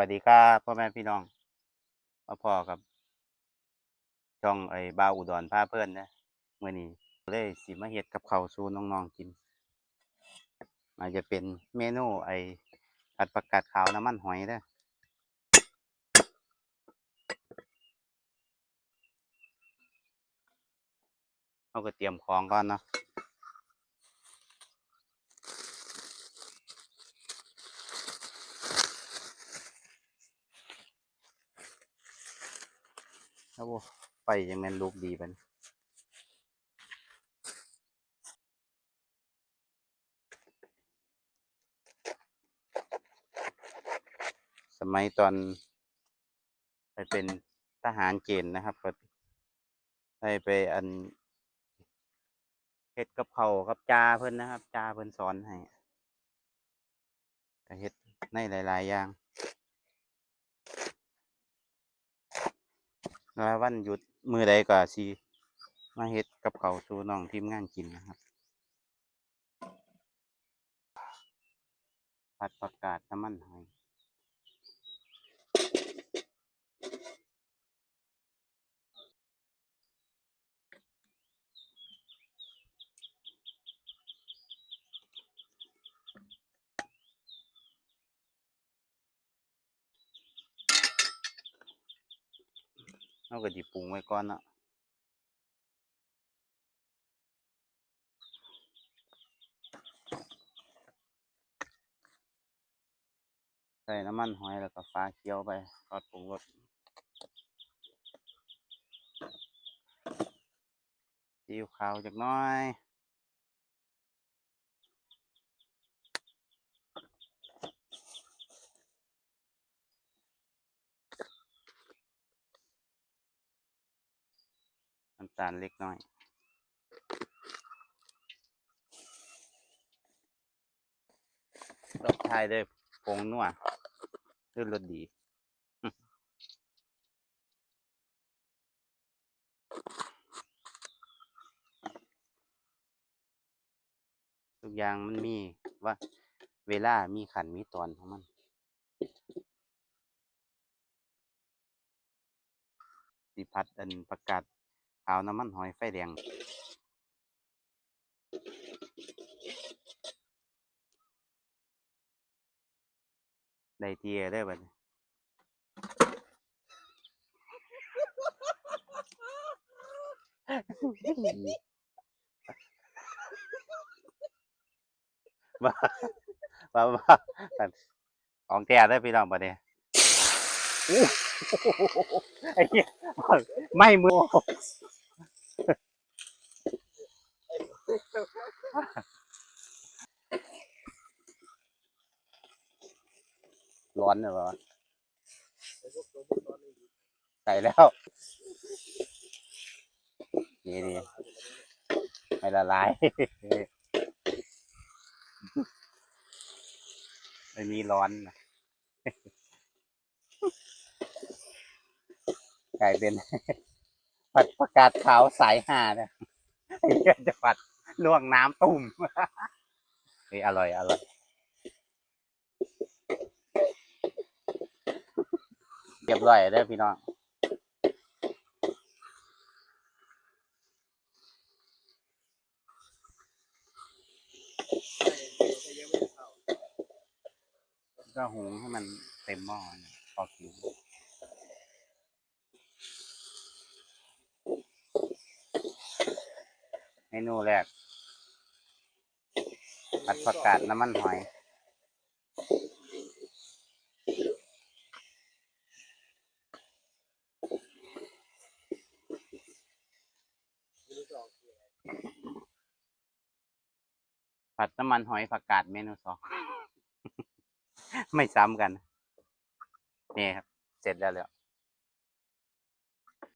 วัสดีครับพ่อแม่พี่น้องมาพ่อกับ ช่องไอ้บาวอุดรพาเพื่อนนะเมื่อนี้เลยสิมาเฮ็ดกับข้าซูน้องๆกิน อาจจะเป็นเมนูไอ้ผัดผักกาดขาวน้ำมันหอยเด้อเอาก็เตรียมของก่อนเนาะ โอ้ไฟยังแม่นลุกดีปันสมัยตอนไปเป็นทหารเกณฑ์นะครับก็ได้ไปอันเฮ็ดกับเขากับจาเพิ่นนะครับ จาเพิ่นสอนให้ก็เฮ็ดในหลาย ๆ อย่าง แล้ววันหยุดมือใดก็สีมาเฮ็ดกับเขาสู่น้องทีมงานกินนะครับผัดผักกาดน้ำมันหอย เราก็สิปรุงไว้ก่อนเนาะใส่น้ำมันหอยแล้วก็ฟ้าเคี่ยวไปทอดปรุงรสซีอิ๊วขาวจักน้อยำตาลเล็กน้อยตบท้ายด้วยผงนัวคือรสดีทุกอย่างมันมีว่าเวลามีขันมีตอนของมันสิพัดอันประกาศ ขาวน้ำมันหอยไฟแดงได้เทียได้อบัดนี้ว่าว่าว่าอั่นของแท้ได้อพี่น้องบัดนี้อู้ไอ้เหี้ยไม่มือ ร้อนเลยวะใส่แล้วนี่ดีไม่ละลาย ไม่มีร้อนนะกลายเป็น ผัดประกาศขาวสายหาเนี่ยไอ้เหี้ยจะผัดลวกน้ำตุ่มเฮ้ยอร่อยอร่อยเรียบร้อยเด้พี่น้องก็หุงให้มันเต็มหม้อนะพอกินเม นูแรกผัดผักกาดน้ำมันหอยผัดน้ำมันหอยผักกาดเมนูสอง ไม่ซ้ำกัน นี่ครับ เสร็จแล้วแล้ว